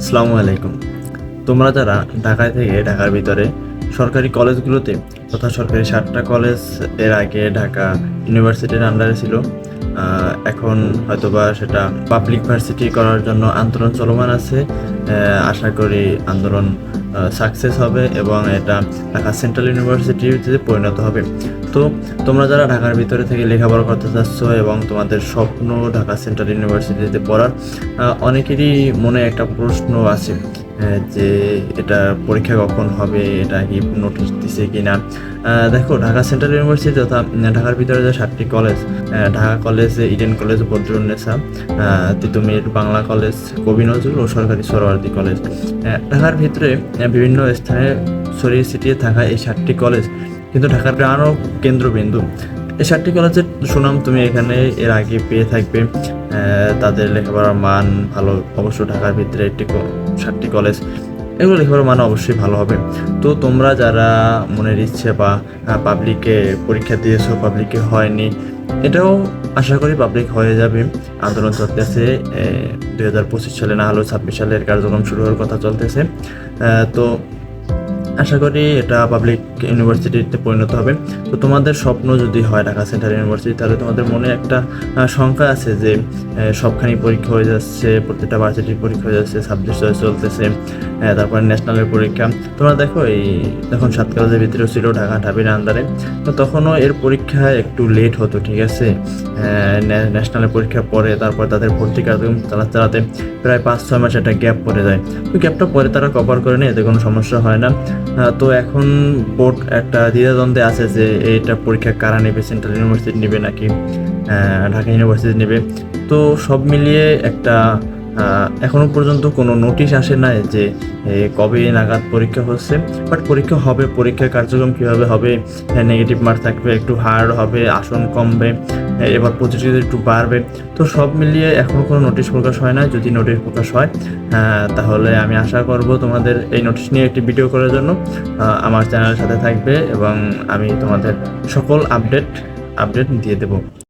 আসসালামু আলাইকুম। তোমরা যারা ঢাকায় থেকে ঢাকার ভিতরে সরকারি কলেজগুলোতে তথা সরকারি সাতটা কলেজের আগে ঢাকা ইউনিভার্সিটির আন্ডারে ছিল এখন হয়তোবা সেটা পাবলিক ভার্সিটি করার জন্য আন্দোলন চলমান আছে। আশা করি আন্দোলন সাকসেস হবে এবং এটা ঢাকা সেন্ট্রাল ইউনিভার্সিটিতে পরিণত হবে। তো তোমরা যারা ঢাকার ভিতরে থেকে লেখাপড়া করতে চাচ্ছ এবং তোমাদের স্বপ্ন ঢাকা সেন্ট্রাল ইউনিভার্সিটিতে পড়ার অনেকেরই মনে একটা প্রশ্ন আছে। যে এটা পরীক্ষা কখন হবে এটা কি নোটিশ দিছে কিনা। আহ, দেখো ঢাকা সেন্ট্রাল ইউনিভার্সিটি তথা ঢাকার ভিতরে যে সাতটি college Dhaka college Eden college Badrunnesa Titumir Bangla college Kabi Nazrul ও সরকারি সরোয়ার্দী কলেজ ঢাকার ভিতরে বিভিন্ন স্থানে ছড়িয়ে ছিটিয়ে থাকা এই সাতটি কলেজ কিন্তু ঢাকার প্রাণ কেন্দ্রবিন্দু। এই সাতটি কলেজের সুনাম তুমি এখানে এর আগে পেয়ে থাকবে। তাদের লেখাপড়ার মান ভালো, অবশ্য ঢাকার ভিতরে একটি সাতটি কলেজ এগুলো লেখাপড়ার মান অবশ্যই ভালো হবে। তো তোমরা যারা মনের ইচ্ছে বা পাবলিকে পরীক্ষা দিয়েছ পাবলিকে হয়নি, এটাও আশা করি পাবলিক হয়ে যাবে। আন্দোলন চলতেছে দুই হাজার পঁচিশ সালে না হলেও ছাব্বিশ সালের কার্যক্রম শুরু হওয়ার কথা চলতেছে। তো আশা করি এটা পাবলিক ইউনিভার্সিটিতে পরিণত হবে। তো তোমাদের স্বপ্ন যদি হয় ঢাকা সেন্ট্রাল ইউনিভার্সিটি তাহলে তোমাদের মনে একটা শঙ্কা আছে যে সবখানি পরীক্ষা হয়ে যাচ্ছে, প্রত্যেকটা ভার্সিটির পরীক্ষা হয়ে যাচ্ছে সাবজেক্ট চয়েস চলতেছে তারপরে ন্যাশনালের পরীক্ষা। তোমরা দেখো এই যখন সাত কলেজের ভিতরেও ছিল ঢাকা, ঢাবির আন্দারে তো তখনও এর পরীক্ষা একটু লেট হতো, ঠিক আছে? ন্যাশনালের পরীক্ষার পরে, তারপর তাদের ভর্তি কার্যক্রম চালাতে চালাতে, প্রায় পাঁচ ছয় মাস একটা গ্যাপ পড়ে যায়। তো গ্যাপটা পরে তারা কভার করে নেয়, এতে কোনো সমস্যা হয় না। তো এখন বোর্ড একটা দ্বিধাদ্বন্দ্বে আছে যে এটা পরীক্ষা কারা নেবে? সেন্ট্রাল ইউনিভার্সিটি নেবে নাকি ঢাকা ইউনিভার্সিটি নেবে? তো সব মিলিয়ে একটা আহ, এখনও পর্যন্ত কোনো নোটিশ আসে না যে কবে নাগাদ পরীক্ষা হচ্ছে। বাট পরীক্ষা হবে পরীক্ষার কার্যক্রম কীভাবে হবে নেগেটিভ মার্ক থাকবে একটু হার্ড হবে আসন কমবে এবার পজিটিভ একটু বাড়বে। তো সব মিলিয়ে এখনও কোনো নোটিশ প্রকাশ হয় না যদি নোটিশ প্রকাশ হয় আহ, তাহলে আমি আশা করব তোমাদের এই নোটিশ নিয়ে একটি ভিডিও করার জন্য। আমার চ্যানেলের সাথে থাকবে এবং আমি তোমাদের সকল আপডেট আপডেট দিয়ে দেবো।